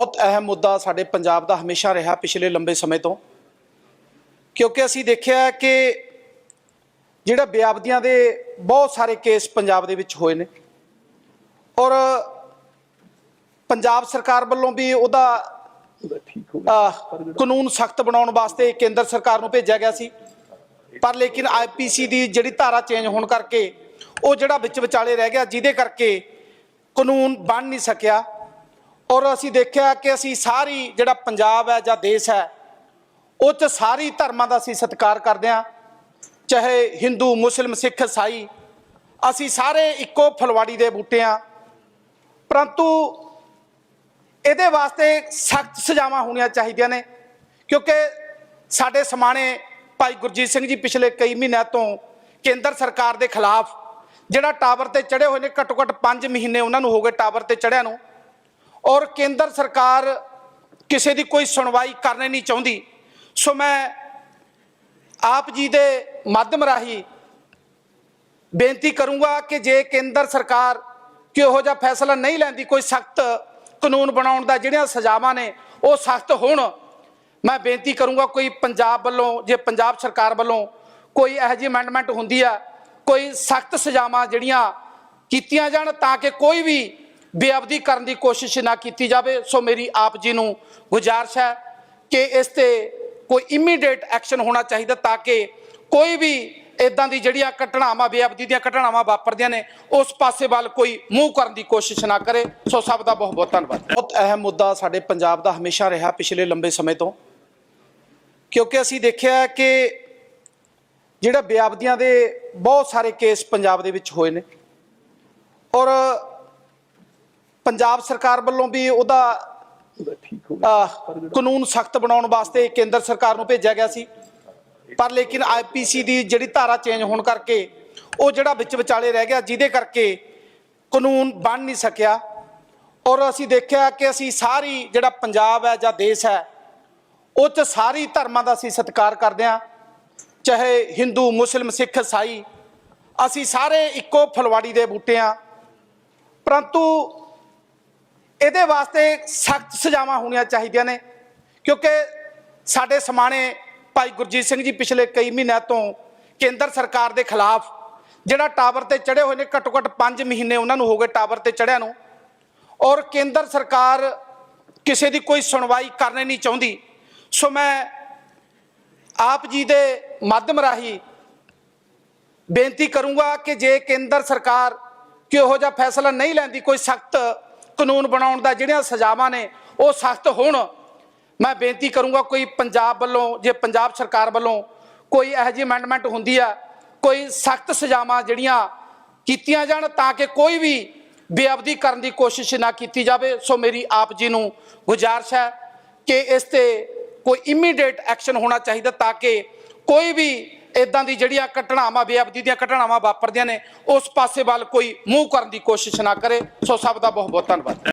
ਬਹੁਤ ਅਹਿਮ ਮੁੱਦਾ ਸਾਡੇ ਪੰਜਾਬ ਦਾ ਹਮੇਸ਼ਾ ਰਿਹਾ ਪਿਛਲੇ ਲੰਬੇ ਸਮੇਂ ਤੋਂ। ਕਿਉਂਕਿ ਅਸੀਂ ਦੇਖਿਆ ਕਿ ਜਿਹੜਾ ਬਿਆਬਦੀਆਂ ਦੇ ਬਹੁਤ ਸਾਰੇ ਕੇਸ ਪੰਜਾਬ ਦੇ ਵਿੱਚ ਹੋਏ ਨੇ ਔਰ ਪੰਜਾਬ ਸਰਕਾਰ ਵੱਲੋਂ ਵੀ ਉਹਦਾ ਕਾਨੂੰਨ ਸਖਤ ਬਣਾਉਣ ਵਾਸਤੇ ਕੇਂਦਰ ਸਰਕਾਰ ਨੂੰ ਭੇਜਿਆ ਗਿਆ ਸੀ। ਪਰ ਲੇਕਿਨ ਆਈਪੀਸੀ ਦੀ ਜਿਹੜੀ ਧਾਰਾ ਚੇਂਜ ਹੋਣ ਕਰਕੇ ਉਹ ਜਿਹੜਾ ਵਿੱਚ ਵਿਚਾਲੇ ਰਹਿ ਗਿਆ, ਜਿਹਦੇ ਕਰਕੇ ਕਾਨੂੰਨ ਬਣ ਨਹੀਂ ਸਕਿਆ। ਔਰ ਅਸੀਂ ਦੇਖਿਆ ਕਿ ਅਸੀਂ ਸਾਰੀ ਜਿਹੜਾ ਪੰਜਾਬ ਹੈ ਜਾਂ ਦੇਸ਼ ਹੈ, ਉਹ ਚ ਸਾਰੀ ਧਰਮਾਂ ਦਾ ਅਸੀਂ ਸਤਿਕਾਰ ਕਰਦੇ ਹਾਂ। ਚਾਹੇ ਹਿੰਦੂ, ਮੁਸਲਿਮ, ਸਿੱਖ, ਈਸਾਈ, ਅਸੀਂ ਸਾਰੇ ਇੱਕੋ ਫਲਵਾੜੀ ਦੇ ਬੂਟੇ ਹਾਂ। ਪਰੰਤੂ ਇਹਦੇ ਵਾਸਤੇ ਸਖਤ ਸਜ਼ਾਵਾਂ ਹੋਣੀਆਂ ਚਾਹੀਦੀਆਂ ਨੇ, ਕਿਉਂਕਿ ਸਾਡੇ ਸਮਾਣੇ ਭਾਈ ਗੁਰਜੀਤ ਸਿੰਘ ਜੀ ਪਿਛਲੇ ਕਈ ਮਹੀਨਿਆਂ ਤੋਂ ਕੇਂਦਰ ਸਰਕਾਰ ਦੇ ਖਿਲਾਫ ਜਿਹੜਾ ਟਾਵਰ ਤੇ ਚੜੇ ਹੋਏ ਨੇ, ਘੱਟੋ ਘੱਟ 5 ਮਹੀਨੇ ਉਹਨਾਂ ਨੂੰ ਹੋ ਗਏ ਟਾਵਰ ਤੇ ਚੜਿਆ ਨੂੰ। ਔਰ ਕੇਂਦਰ ਸਰਕਾਰ ਕਿਸੇ ਦੀ ਕੋਈ ਸੁਣਵਾਈ ਕਰਨੀ ਨਹੀਂ ਚਾਹੁੰਦੀ। ਸੋ ਮੈਂ ਆਪ ਜੀ ਦੇ ਮਾਧਿਅਮ ਰਾਹੀਂ ਬੇਨਤੀ ਕਰੂੰਗਾ ਕਿ ਜੇ ਕੇਂਦਰ ਸਰਕਾਰ ਕਿਹੋ ਜਿਹਾ ਫੈਸਲਾ ਨਹੀਂ ਲੈਂਦੀ, ਕੋਈ ਸਖਤ ਕਾਨੂੰਨ ਬਣਾਉਣ ਦਾ ਜਿਹੜੀਆਂ ਸਜ਼ਾਵਾਂ ਨੇ, ਉਹ ਸਖਤ ਹੋਣ, ਮੈਂ ਬੇਨਤੀ ਕਰੂੰਗਾ ਕੋਈ ਪੰਜਾਬ ਵੱਲੋਂ, ਜੇ ਪੰਜਾਬ ਸਰਕਾਰ ਵੱਲੋਂ ਕੋਈ ਇਹੋ ਜਿਹੀ ਅਮੈਂਡਮੈਂਟ ਹੁੰਦੀ ਆ, ਕੋਈ ਸਖਤ ਸਜ਼ਾਵਾਂ ਜਿਹੜੀਆਂ ਕੀਤੀਆਂ ਜਾਣ ਤਾਂ ਕਿ ਕੋਈ ਵੀ ਬੇਅਬਦੀ ਕਰਨ ਦੀ ਕੋਸ਼ਿਸ਼ ਨਾ ਕੀਤੀ ਜਾਵੇ। ਸੋ ਮੇਰੀ ਆਪ ਜੀ ਨੂੰ ਗੁਜ਼ਾਰਿਸ਼ ਹੈ ਕਿ ਇਸ ਤੇ ਕੋਈ ਇਮੀਡੀਏਟ ਐਕਸ਼ਨ ਹੋਣਾ ਚਾਹੀਦਾ ਤਾਂ ਕਿ ਕੋਈ ਵੀ ਇਦਾਂ ਦੀ ਜਿਹੜੀਆਂ ਘਟਨਾਵਾਂ, ਬੇਅਬਦੀ ਦੀਆਂ ਘਟਨਾਵਾਂ ਵਾਪਰਦੀਆਂ ਨੇ, ਉਸ ਪਾਸੇ ਵੱਲ ਕੋਈ ਮੂੰਹ ਕਰਨ ਦੀ ਕੋਸ਼ਿਸ਼ ਨਾ ਕਰੇ। ਸੋ ਸਭ ਦਾ ਬਹੁਤ ਬਹੁਤ ਧੰਨਵਾਦ। ਬਹੁਤ ਅਹਿਮ ਮੁੱਦਾ ਸਾਡੇ ਪੰਜਾਬ ਦਾ ਹਮੇਸ਼ਾ ਰਿਹਾ ਪਿਛਲੇ ਲੰਬੇ ਸਮੇਂ ਤੋਂ। ਕਿਉਂਕਿ ਅਸੀਂ ਦੇਖਿਆ ਕਿ ਜਿਹੜਾ ਬੇਅਬਦੀਆਂ ਦੇ ਬਹੁਤ ਸਾਰੇ ਕੇਸ ਪੰਜਾਬ ਦੇ ਵਿੱਚ ਹੋਏ ਨੇ। ਔਰ ਪੰਜਾਬ ਸਰਕਾਰ ਵੱਲੋਂ ਵੀ ਉਹਦਾ ਕਾਨੂੰਨ ਸਖਤ ਬਣਾਉਣ ਵਾਸਤੇ ਕੇਂਦਰ ਸਰਕਾਰ ਨੂੰ ਭੇਜਿਆ ਗਿਆ ਸੀ। ਪਰ ਲੇਕਿਨ ਆਈਪੀਸੀ ਦੀ ਜਿਹੜੀ ਧਾਰਾ ਚੇਂਜ ਹੋਣ ਕਰਕੇ ਉਹ ਜਿਹੜਾ ਵਿੱਚ ਵਿਚਾਲੇ ਰਹਿ ਗਿਆ, ਜਿਹਦੇ ਕਰਕੇ ਕਾਨੂੰਨ ਬਣ ਨਹੀਂ ਸਕਿਆ। ਔਰ ਅਸੀਂ ਦੇਖਿਆ ਕਿ ਅਸੀਂ ਸਾਰੀ ਜਿਹੜਾ ਪੰਜਾਬ ਹੈ ਜਾਂ ਦੇਸ਼ ਹੈ, ਉਹ ਚ ਸਾਰੀ ਧਰਮਾਂ ਦਾ ਅਸੀਂ ਸਤਿਕਾਰ ਕਰਦੇ ਹਾਂ। ਚਾਹੇ ਹਿੰਦੂ, ਮੁਸਲਿਮ, ਸਿੱਖ ਈਸਾਈ ਅਸੀਂ ਸਾਰੇ ਇੱਕੋ ਫਲਵਾੜੀ ਦੇ ਬੂਟੇ ਹਾਂ। ਪਰੰਤੂ ਇਹਦੇ ਵਾਸਤੇ ਸਖਤ ਸਜ਼ਾਵਾਂ ਹੋਣੀਆਂ ਚਾਹੀਦੀਆਂ ਨੇ, ਕਿਉਂਕਿ ਸਾਡੇ ਸਮਾਣੇ ਭਾਈ ਗੁਰਜੀਤ ਸਿੰਘ ਜੀ ਪਿਛਲੇ ਕਈ ਮਹੀਨਿਆਂ ਤੋਂ ਕੇਂਦਰ ਸਰਕਾਰ ਦੇ ਖਿਲਾਫ ਜਿਹੜਾ ਟਾਵਰ ਤੇ ਚੜੇ ਹੋਏ ਨੇ, ਘੱਟੋ ਘੱਟ 5 ਮਹੀਨੇ ਉਹਨਾਂ ਨੂੰ ਹੋ ਗਏ ਟਾਵਰ ਤੇ ਚੜਿਆ ਨੂੰ, ਔਰ ਕੇਂਦਰ ਸਰਕਾਰ ਕਿਸੇ ਦੀ ਕੋਈ ਸੁਣਵਾਈ ਕਰਨੀ ਨਹੀਂ ਚਾਹੁੰਦੀ। ਸੋ ਮੈਂ ਆਪ ਜੀ ਦੇ ਮਾਧਿਅਮ ਰਾਹੀਂ ਬੇਨਤੀ ਕਰੂੰਗਾ ਕਿ ਜੇ ਕੇਂਦਰ ਸਰਕਾਰ ਕਿਹੋ ਜਿਹਾ ਫੈਸਲਾ ਨਹੀਂ ਲੈਂਦੀ, ਕੋਈ ਸਖਤ ਕਾਨੂੰਨ ਬਣਾਉਣ ਦਾ ਜਿਹੜੀਆਂ ਸਜ਼ਾਵਾਂ ਨੇ, ਉਹ ਸਖਤ ਹੋਣ। ਮੈਂ ਬੇਨਤੀ ਕਰੂੰਗਾ ਕੋਈ ਪੰਜਾਬ ਵੱਲੋਂ, ਜੇ ਪੰਜਾਬ ਸਰਕਾਰ ਵੱਲੋਂ ਕੋਈ ਇਹੋ ਜਿਹੀ ਅਮੈਂਡਮੈਂਟ ਹੁੰਦੀ ਆ, ਕੋਈ ਸਖਤ ਸਜ਼ਾਵਾਂ ਜਿਹੜੀਆਂ ਕੀਤੀਆਂ ਜਾਣ ਤਾਂ ਕਿ ਕੋਈ ਵੀ ਬੇਅਬਦੀ ਕਰਨ ਦੀ ਕੋਸ਼ਿਸ਼ ਨਾ ਕੀਤੀ ਜਾਵੇ। ਸੋ ਮੇਰੀ ਆਪ ਜੀ ਨੂੰ ਗੁਜ਼ਾਰਿਸ਼ ਹੈ ਕਿ ਇਸ ਤੇ ਕੋਈ ਇਮੀਡੀਏਟ ਐਕਸ਼ਨ ਹੋਣਾ ਚਾਹੀਦਾ ਤਾਂ ਕਿ ਕੋਈ ਵੀ ਇਦਾਂ ਦੀ ਜਿਹੜੀਆਂ ਘਟਨਾਵਾਂ, ਬੇਅਬਦੀ ਦੀਆਂ ਘਟਨਾਵਾਂ ਵਾਪਰਦੀਆਂ ਨੇ, ਉਸ ਪਾਸੇ ਵੱਲ ਕੋਈ ਮੂੰਹ ਕਰਨ ਦੀ ਕੋਸ਼ਿਸ਼ ਨਾ ਕਰੇ। ਸੋ ਸਭ ਦਾ ਬਹੁਤ ਬਹੁਤ ਧੰਨਵਾਦ।